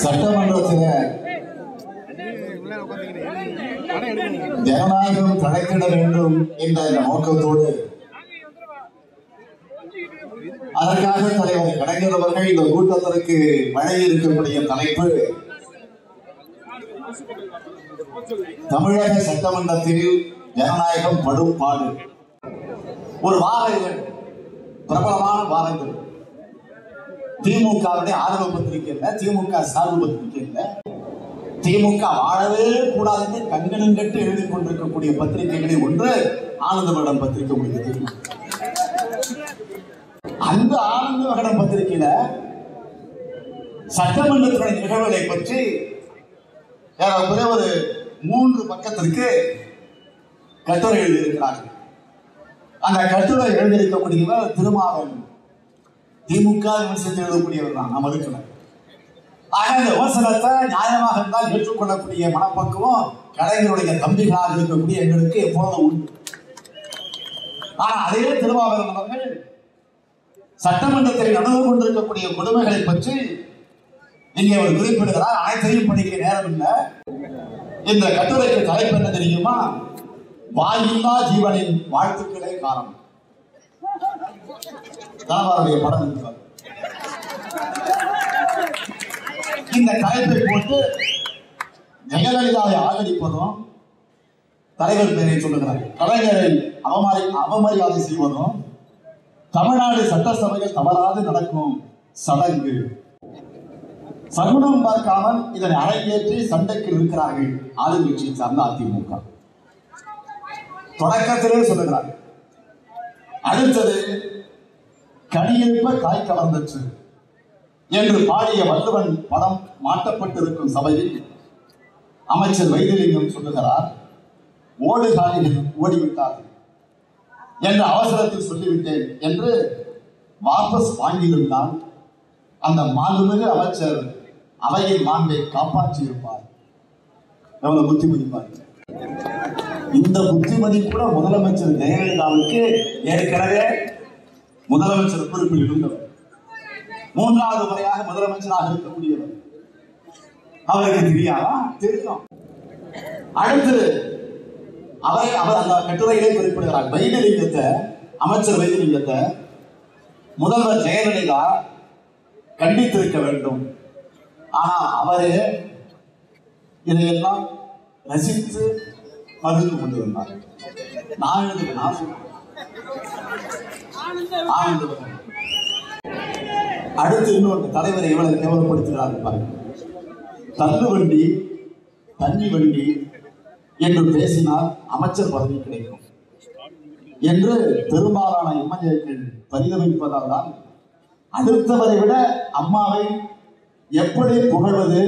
சட்டமன்றத்தில் ஜனநாயகம் கணக்கிட வேண்டும் என்ற நோக்கத்தோடு அதற்காக தலைவர் கலைஞர் அவர்கள் இந்த கூட்டத்திற்கு வழங்கி இருக்கக்கூடிய தலைப்பு தமிழக சட்டமன்றத்தில் ஜனநாயகம் படும் பாடு ஒரு வார பிரபலமான வாரங்கள். திமுகவுடைய ஆதரவு பத்திரிக்கை திமுக சார்பு பத்திரிக்கை திமுக வாழவே கூடாதுன்னு கங்கணம் கட்டு எழுதி கொண்டிருக்கக்கூடிய பத்திரிகைகளை ஒன்று ஆனந்த விகடன் பத்திரிகை அந்த ஆனந்த மகடம் பத்திரிகையில சட்டமன்றத்துடைய நிகழ்வுகளை பற்றி ஏறக்குறைய ஒரு மூன்று பக்கத்திற்கு கட்டுரை எழுதியிருக்கிறார்கள். அந்த கட்டுரை எழுதியிருக்கக்கூடியவர் திருமாவன் திமுக விமர்சனத்தை எழுதக்கூடியவர் தான். நாம் இருக்கல ஆக இந்த விமர்சனத்தை நியாயமாக இருந்தால் ஏற்றுக்கொள்ளக்கூடிய மனப்பக்குவம் கலைஞருடைய தம்பிகளாக இருக்கக்கூடிய எங்களுக்கு எப்பொழுதும் உண்டு. ஆனா அதே திருமாவளவன் அவர்கள் சட்டமன்றத்தில் நடந்து கொண்டிருக்கக்கூடிய கொடுமைகளை பற்றி இங்கே அவர் குறிப்பிடுகிறார். அனைத்தையும் படிக்க நேரம் இல்லை இந்த கட்டுரைக்கு தலைப்பு என்ன தெரியுமா? வாயில்லா ஜீவனின் வாழ்த்துக்களே காரணம். தாவாருடைய படம் இந்த தலைப்பை போட்டு ஜெயலலிதாவை ஆதரிப்பதும் தலைவர் பெயரை சொல்லுகிறார். கலைஞரை அவமரி அவமரியாதை செய்வதும் தமிழ்நாடு சட்டசபையில் தவறாது நடக்கும் சடங்கு. சகுனம் பார்க்காமல் இதனை அரங்கேற்றி சண்டைக்கு இருக்கிறார்கள் ஆளுங்கட்சியை சார்ந்த அதிமுக. தொடக்கத்திலே சொல்லுகிறார். அடுத்தது கனியிருப்ப காய் கலந்தற்று என்று பாடிய வள்ளுவன் படம் மாட்டப்பட்டிருக்கும் சபையில் அமைச்சர் வைத்திலிங்கம் சொல்லுகிறார் ஓடுகாலிகள் ஓடிவிட்டார்கள் என்று அவசரத்தில் சொல்லிவிட்டேன் என்று வாபஸ் வாங்கியிருந்தால் அந்த மாண்புமிகு அமைச்சர் அவையின் மாண்பை காப்பாற்றியிருப்பார். எவ்வளவு புத்தி மதிப்பார் இந்த புத்திமதி கூட முதலமைச்சர் ஜெயலலிதாவுக்கு ஏற்கனவே முதலமைச்சர் பொறுப்பில் இருந்தவர். மூன்றாவது முறையாக முதலமைச்சராக இருக்கக்கூடியவர். அவருக்கு தெரியாதா? தெரியும். அடுத்து அவரை அவர் அந்த கட்டுரையிலே குறிப்பிடுகிறார். வைத்திலிங்கத்தை அமைச்சர் வைத்திலிங்கத்தை முதல்வர் ஜெயலலிதா கண்டித்திருக்க வேண்டும். ஆனால் அவரே இதையெல்லாம் ரசித்து மகிழ்ந்து கொண்டிருந்தார். நான் எழுதுகிறேன். நான் சொல்றேன். அடுத்து இன்னொரு தலைவரை எவ்வளவு கேவலப்படுத்துகிறார் பாருங்க தள்ளு வண்டி தண்ணி வண்டி என்று பேசினால் அமைச்சர் பதவி கிடைக்கும் என்று பெரும்பாலான எம்எல்ஏக்கள் பரிதவிப்பதால் தான் அடுத்தவரை விட அம்மாவை எப்படி புகழ்வது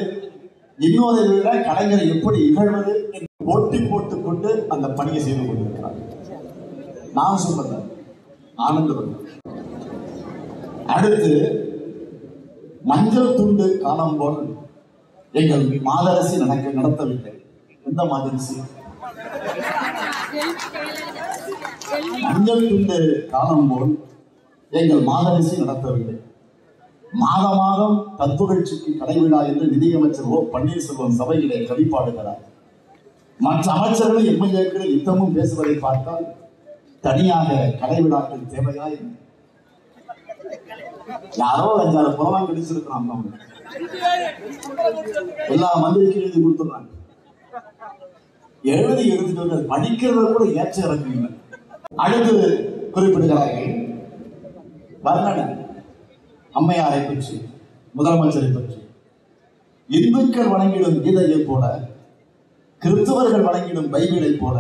இன்னொரு விட கலைஞரை எப்படி இகழ்வது என்று போட்டி போட்டுக் கொண்டு அந்த பணியை செய்து கொண்டிருக்கிறார் நான் சொல்றேன் ஆனந்தவன் அடுத்து மஞ்சள் துண்டு காலம் போல் எங்கள் மாதரசி நடக்க நடத்தவில்லை. எந்த மாதரசி? மஞ்சள் துண்டு காலம் போல் எங்கள் மாதரசி நடத்தவில்லை. மாத மாதம் தற்புகழ்ச்சிக்கு கடைவிழா என்று நிதியமைச்சர் ஓ. பன்னீர்செல்வம் சபையிலே கவிப்பாடுகிறார் மற்ற அமைச்சர்கள் எம்எல்ஏக்கள் யுத்தமும் பேசுவதை பார்த்தால் தனியாக கடைவிழாக்கள் தேவையா யாரோ அஞ்சாறு புறலாம் கிடைச்சிருக்கிறான் எல்லா மந்திரிக்கும் எழுதி கொடுத்துறாங்க எழுதி எழுதிட்டு வந்து படிக்கிறத கூட ஏற்ற இறக்கம் இல்லை. அடுத்து குறிப்பிடுகிறார்கள். வர்ணனை. அம்மையாரை பற்றி முதலமைச்சரை பற்றி. இந்துக்கள் வணங்கிடும் கீதையை போல கிறிஸ்தவர்கள் வணங்கிடும் பைபிளை போல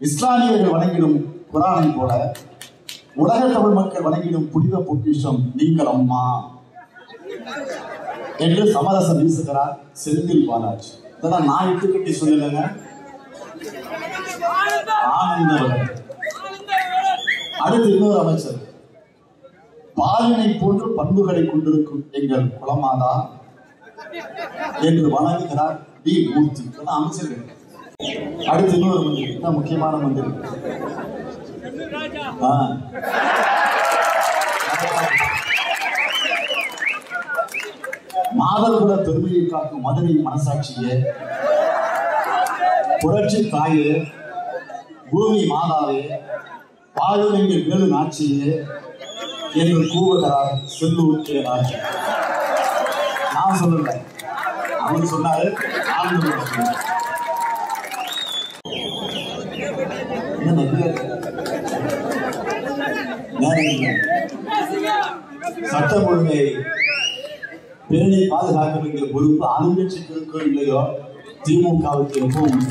இஸ்லாமியர்கள் வணங்கிடும் குரானை போல உலக தமிழ் மக்கள் வணங்கிடும் புனித பொக்கிஷம் நீங்கள் அம்மா என்று சமரசம் வீசுகிறார் செந்தில் பாலாஜி. இதெல்லாம் நான் இட்டுக்கட்டி சொல்லலைங்க. ஆனந்தவன் அடுத்து இன்னொரு அமைச்சர். பாலினை போன்று பண்புகளை கொண்டிருக்கும் எங்கள் குலமாதா என்று வணங்குகிறார் டி மூர்த்தி. அமைச்சர்கள். அடுத்து இன்னொரு மந்திரி. தான் முக்கியமான மந்திரி. ஆ. மாதர்குல பெருமையை காக்கும் மதுரை மனசாட்சியே புரட்சி தாயே பூமி மாதாவே வாழும் எங்கள் வேலு நாச்சியே என்று கூவுகிறார் செல்லூர் கே நான் சொல்லல. அவர் சொன்னாரு நான் சொன்னேன். என்ன சட்டம் ஒழுங்கை பேணி பாதுகாக்க வேண்டிய பொறுப்பு ஆளுங்கட்சிக்கு இருக்கோ இல்லையோ திமுகவுக்கு எப்பவும்